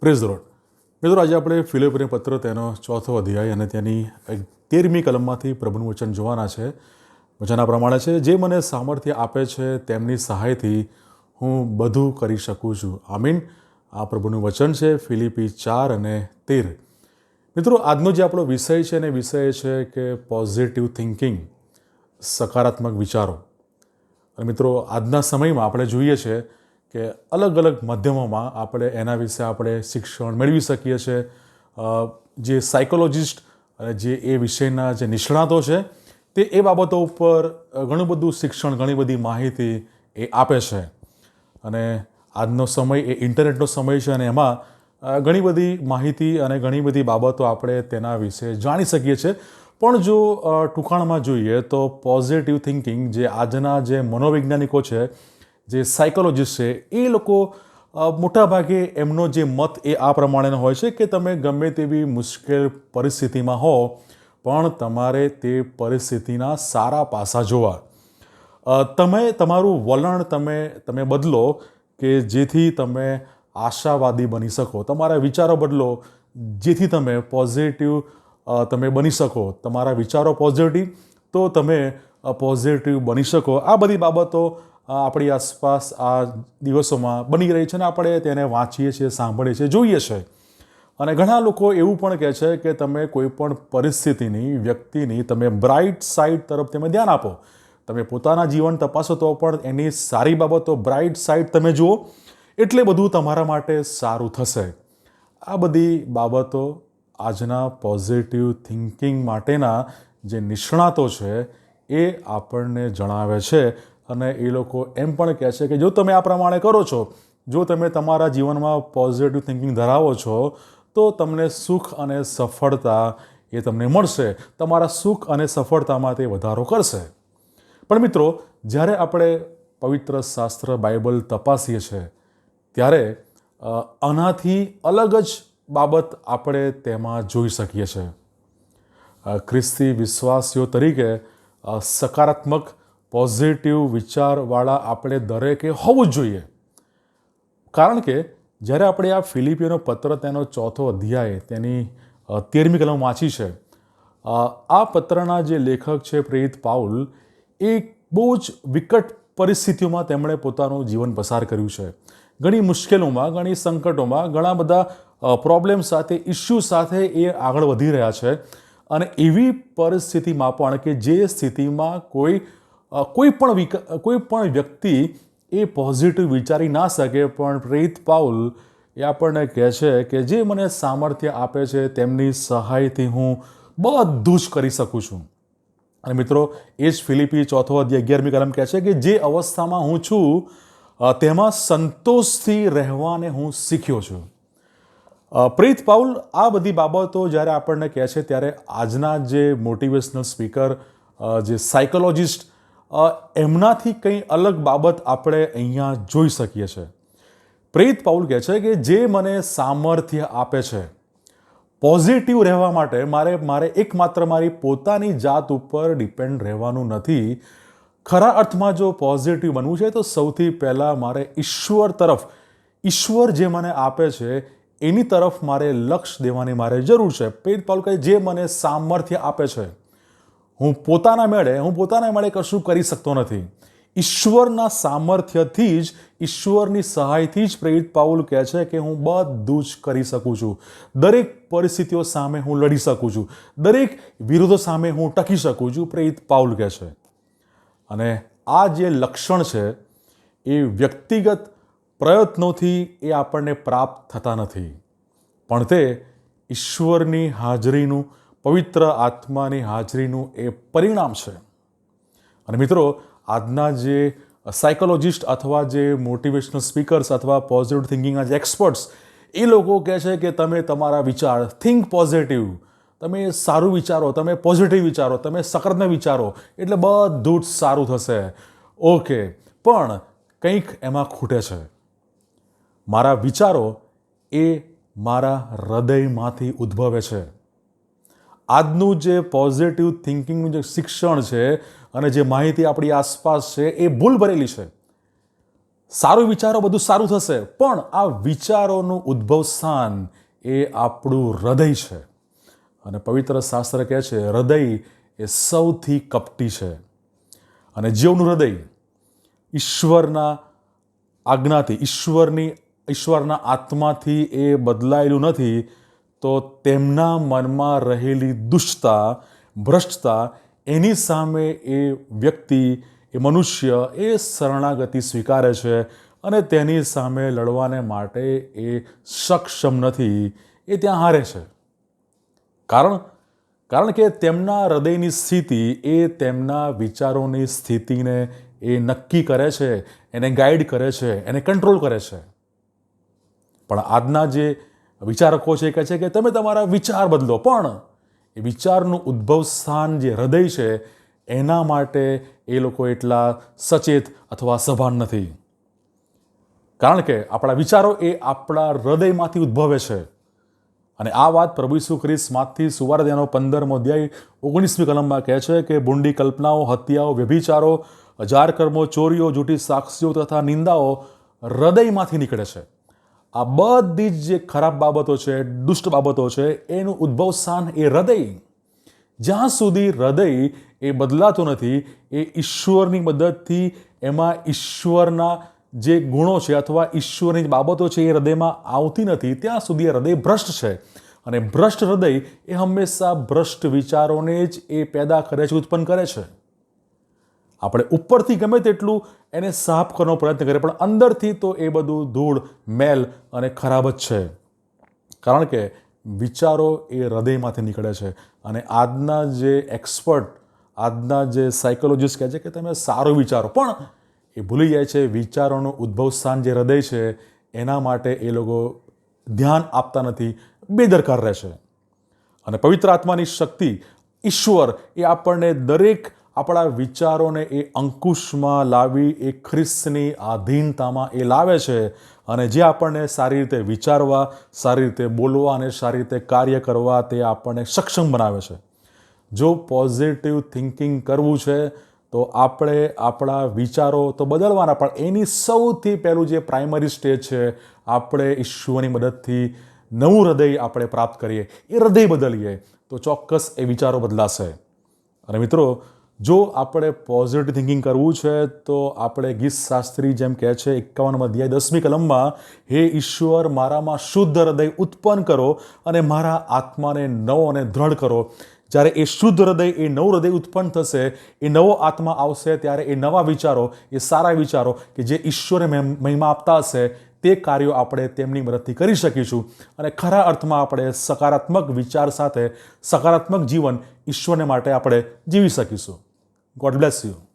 Praise road. મિત્રો આજે આપણે ફિલિપને પત્ર, તેનો ચોથો અધ્યાય અને તેની તેરમી કલમમાંથી પ્રભુનું વચન જોવાના છે. વચન પ્રમાણે છે, જે મને સામર્થ્ય આપે છે, તેમની સહાયથી હું બધું કરી શકું છું. આમીન. આ પ્રભુનું વચન છે, ફિલિપી ચાર અને તેર. મિત્રો, આજનો જે આપણો વિષય છે, એને વિષય છે કે પોઝિટિવ થિંકિંગ સકારાત્મક વિચારો. અને મિત્રો, આજના સમયમાં આપણે જોઈએ છે કે અલગ અલગ માધ્યમોમાં આપણે એના વિશે આપણે શિક્ષણ મેળવી શકીએ છીએ જે સાયકોલોજિસ્ટ અને જે એ વિષયના જે નિષ્ણાતો છે, તે એ બાબતો ઉપર ઘણું બધું શિક્ષણ, ઘણી બધી માહિતી એ આપે છે. અને આજનો સમય એ ઇન્ટરનેટનો સમય છે અને એમાં ઘણી બધી માહિતી અને ઘણી બધી બાબતો આપણે તેના વિશે જાણી શકીએ છીએ પણ જો ટૂંકાણમાં જોઈએ તો પોઝિટિવ થિંકિંગ જે આજના જે મનોવૈજ્ઞાનિકો છે જે સાયકોલોજીસ્ટ છે, એ લોકો મોટાભાગે એમનો જે મત એ આ પ્રમાણેનો હોય છે કે તમે ગમે તેવી મુશ્કેલ પરિસ્થિતિમાં હો, પણ તમારે તે પરિસ્થિતિના સારા પાસા જોવા. તમે, તમારું વલણ તમે તમે બદલો કે જેથી તમે આશાવાદી બની શકો. તમારા વિચારો બદલો, જેથી તમે પોઝિટિવ તમે બની શકો. તમારા વિચારો પોઝિટિવ તો તમે પોઝિટિવ બની શકો. આ બધી બાબતો આપણી આસપાસ આ દિવસોમાં બની રહી છે ને આપણે તેને વાંચીએ છીએ, સાંભળીએ છીએ, જોઈએ છે. અને ઘણા લોકો એવું પણ કહે છે કે તમે કોઈ પણ પરિસ્થિતિની, વ્યક્તિની તમે બ્રાઇટ સાઇડ તરફ તમે ધ્યાન આપો. તમે પોતાના જીવન તપાસો તો પણ એની સારી બાબતો બ્રાઇટ સાઇડ તમે જુઓ, એટલે બધું તમારા માટે સારું થશે. આ બધી બાબતો આજના પોઝિટિવ થિંકિંગ માટેના જે નિષ્ણાતો છે એ આપણને જણાવે છે અને એ લોકો એમ પણ કહે છે કે જો તમે આ પ્રમાણે કરો છો, જો તમે તમારા જીવનમાં પોઝિટિવ થિંકિંગ ધરાવો છો, તો તમને સુખ અને સફળતા એ તમને મળશે. તમારા સુખ અને સફળતામાં તે વધારો કરશે. પણ મિત્રો, જ્યારે આપણે પવિત્ર શાસ્ત્ર બાઇબલ તપાસીએ છીએ, ત્યારે આનાથી અલગ જ બાબત આપણે તેમાં જોઈ શકીએ છીએ. ખ્રિસ્તી વિશ્વાસીઓ તરીકે સકારાત્મક પોઝિટિવ વિચારવાળા આપણે દરેકે હોવું જ જોઈએ. કારણ કે જ્યારે આપણે આ ફિલિપીનો પત્ર તેનો ચોથો અધ્યાય તેની તેરમી કલમ વાંચી છે આ પત્રના જે લેખક છે પ્રેરિત પાઉલ, એ બહુ જ વિકટ પરિસ્થિતિઓમાં તેમણે પોતાનું જીવન પસાર કર્યું છે. ઘણી મુશ્કેલોમાં ઘણી સંકટોમાં, ઘણા બધા પ્રોબ્લેમ સાથે ઇસ્યુ સાથે એ આગળ વધી રહ્યા છે. અને એવી પરિસ્થિતિમાં પણ કે જે સ્થિતિમાં કોઈ કોઈ પણ કોઈ પણ વ્યક્તિ એ પોઝિટિવ વિચારી ના શકે, પણ પ્રેરિત પાઉલ એ આપણને કહે છે કે જે મને સામર્થ્ય આપે છે, તેમની સહાયથી હું બધું જ કરી શકું છું. અને મિત્રો, એ જ ફિલિપી ચોથો અધ્યાય અગિયારમી કલમ કહે છે કે જે અવસ્થામાં હું છું તેમાં સંતોષથી રહેવાને હું શીખ્યો છું. પ્રીત પાઉલ, આ બધી બાબતો જ્યારે આપણને કહે છે, ત્યારે આજના જે મોટિવેશનલ સ્પીકર જે સાયકોલોજિસ્ટ એમનાથી કંઈ અલગ બાબત આપણે અહીંયા જોઈ શકીએ છીએ પ્રીત પાઉલ કહે છે કે જે મને સામર્થ્ય આપે છે, પોઝિટિવ રહેવા માટે મારે મારે એકમાત્ર મારી પોતાની જાત ઉપર ડિપેન્ડ રહેવાનું નથી. ખરા અર્થમાં જો પોઝિટિવ બનવું છે, તો સૌથી પહેલાં મારે ઈશ્વર તરફ, ઈશ્વર જે મને આપે છે, એની તરફ મારે લક્ષ દેવાની મારે જરૂર છે. પ્રેરિત પાઉલ કહે, જે મને સામર્થ્ય આપે છે હું પોતાના મેળે, હું પોતાના મેળે કશું કરી શકતો નથી. ઈશ્વરના સામર્થ્યથી જ, ઈશ્વરની સહાયથી જ પ્રેરિત પાઉલ કહે છે કે હું બધું જ કરી શકું છું. દરેક પરિસ્થિતિઓ સામે હું લડી શકું છું. દરેક વિરોધો સામે હું ટકી શકું છું, પ્રેરિત પાઉલ કહે છે. અને આ જે લક્ષણ છે, એ વ્યક્તિગત પ્રયત્નોથી એ આપણને પ્રાપ્ત થતા નથી. પણ તે ઈશ્વરની હાજરીનું પવિત્ર આત્માની હાજરીનું એ પરિણામ છે. અને મિત્રો, આજના જે સાયકોલોજિસ્ટ અથવા જે મોટિવેશનલ સ્પીકર્સ અથવા પોઝિટિવ થિંકિંગના જે એક્સપર્ટ્સ એ લોકો કહે છે કે તમે તમારા વિચાર થિંક પોઝિટિવ તમે સારું વિચારો, તમે પોઝિટિવ વિચારો, તમે સકારાત્મક વિચારો, એટલે બધું જ સારું થશે. ઓકે, પણ કંઈક એમાં ખૂટે છે. મારા વિચારો એ મારા હૃદયમાંથી ઉદ્ભવે છે. આજનું જે પોઝિટિવ થિંકિંગનું જે શિક્ષણ છે અને જે માહિતી આપણી આસપાસ છે એ ભૂલ ભરેલી છે. સારું વિચારો, બધું સારું થશે, પણ આ વિચારોનું ઉદ્ભવ સ્થાન એ આપણું હૃદય છે. અને પવિત્ર શાસ્ત્ર કહે છે, હૃદય એ સૌથી કપટી છે. અને જીવનું હૃદય ઈશ્વરના આજ્ઞાથી, ઈશ્વરની, ઈશ્વરના આત્માથી એ બદલાયેલું નથી તો તેમના મનમાં રહેલી દુષ્ટતા, ભ્રષ્ટતા, એની સામે એ વ્યક્તિ, એ મનુષ્ય, એ શરણાગતિ સ્વીકારે છે અને તેની સામે લડવાને માટે એ સક્ષમ નથી, એ ત્યાં હારે છે. કારણ કારણ કે તેમના હૃદયની સ્થિતિ એ તેમના વિચારોની સ્થિતિને એ નક્કી કરે છે, એને ગાઈડ કરે છે, એને કંટ્રોલ કરે છે. પણ આજના જે વિચારકો છે કહે છે કે તમે તમારા વિચાર બદલો, પણ એ વિચારનું ઉદ્ભવ સ્થાન જે હૃદય છે, એના માટે એ લોકો એટલા સચેત અથવા સભાન નથી. કારણ કે આપણા વિચારો એ આપણા હૃદયમાંથી ઉદ્ભવે છે. અને આ વાત પ્રભુ ઈસુ ખ્રિસ્ત માથી પંદરમો અધ્યાય ઓગણીસમી કલમમાં કહે છે કે બુંડી કલ્પનાઓ, હત્યાઓ, વ્યભિચારો, હજાર કર્મો, ચોરીઓ, જૂઠી સાક્ષીઓ તથા નિંદાઓ હૃદયમાંથી નીકળે છે. આ બધી જ જે ખરાબ બાબતો છે, દુષ્ટ બાબતો છે, એનું ઉદ્ભવ સ્થાન એ હૃદય. જ્યાં સુધી હૃદય એ બદલાતું નથી, એ ઈશ્વરની મદદથી એમાં ઈશ્વરના જે ગુણો છે અથવા ઈશ્વરની જે બાબતો છે એ હૃદયમાં આવતી નથી, ત્યાં સુધી એ હૃદય ભ્રષ્ટ છે. અને ભ્રષ્ટ હૃદય એ હંમેશા ભ્રષ્ટ વિચારોને જ એ પેદા કરે છે, ઉત્પન્ન કરે છે. આપણે ઉપરથી ગમે તેટલું એને સાફ કરવાનો પ્રયત્ન કરીએ, પણ અંદરથી તો એ બધું ધૂળ, મેલ અને ખરાબ જ છે. કારણ કે વિચારો એ હૃદયમાંથી નીકળે છે અને આજના જે એક્સપર્ટ, આજના જે સાયકોલોજીસ્ટ કહે છે કે તમે સારો વિચારો, પણ એ ભૂલી જાય છે વિચારોનું ઉદ્ભવ સ્થાન જે હૃદય છે, એના માટે એ લોકો ધ્યાન આપતા નથી, બેદરકાર રહે છે. અને પવિત્ર આત્માની શક્તિ, ઈશ્વર એ આપણને દરેક આપણા વિચારોને એ અંકુશમાં લાવી, એ ખ્રિસ્તની આધીનતામાં એ લાવે છે અને જે આપણને સારી રીતે વિચારવા, સારી રીતે બોલવા અને સારી રીતે કાર્ય કરવા તે આપણને સક્ષમ બનાવે છે. જો પોઝિટિવ થિંકિંગ કરવું છે, તો આપણે આપણા વિચારો તો બદલવાના, પણ એની સૌથી પહેલું જે પ્રાઇમરી સ્ટેજ છે, આપણે ઈશ્વરની મદદથી નવું હૃદય આપણે પ્રાપ્ત કરીએ, એ હૃદય બદલીએ, તો ચોક્કસ એ વિચારો બદલાશે. અને મિત્રો જો આપણે પોઝિટિવ થિંકિંગ કરવું છે, તો આપણે ગીત શાસ્ત્રી જેમ કહે છે એકાવન અધ્યાય દસમી કલમમાં, હે ઈશ્વર, મારામાં શુદ્ધ હૃદય ઉત્પન્ન કરો અને મારા આત્માને નવો અને દ્રઢ કરો. જ્યારે એ શુદ્ધ હૃદય, એ નવું હૃદય ઉત્પન્ન થશે, એ નવો આત્મા આવશે, ત્યારે એ નવા વિચારો, એ સારા વિચારો કે જે ઈશ્વરે મહિમા આપતા હશે, તે કાર્યો આપણે તેમની મદદથી કરી શકીશું. અને ખરા અર્થમાં આપણે સકારાત્મક વિચાર સાથે સકારાત્મક જીવન ઈશ્વરને માટે આપણે જીવી શકીશું. God bless you.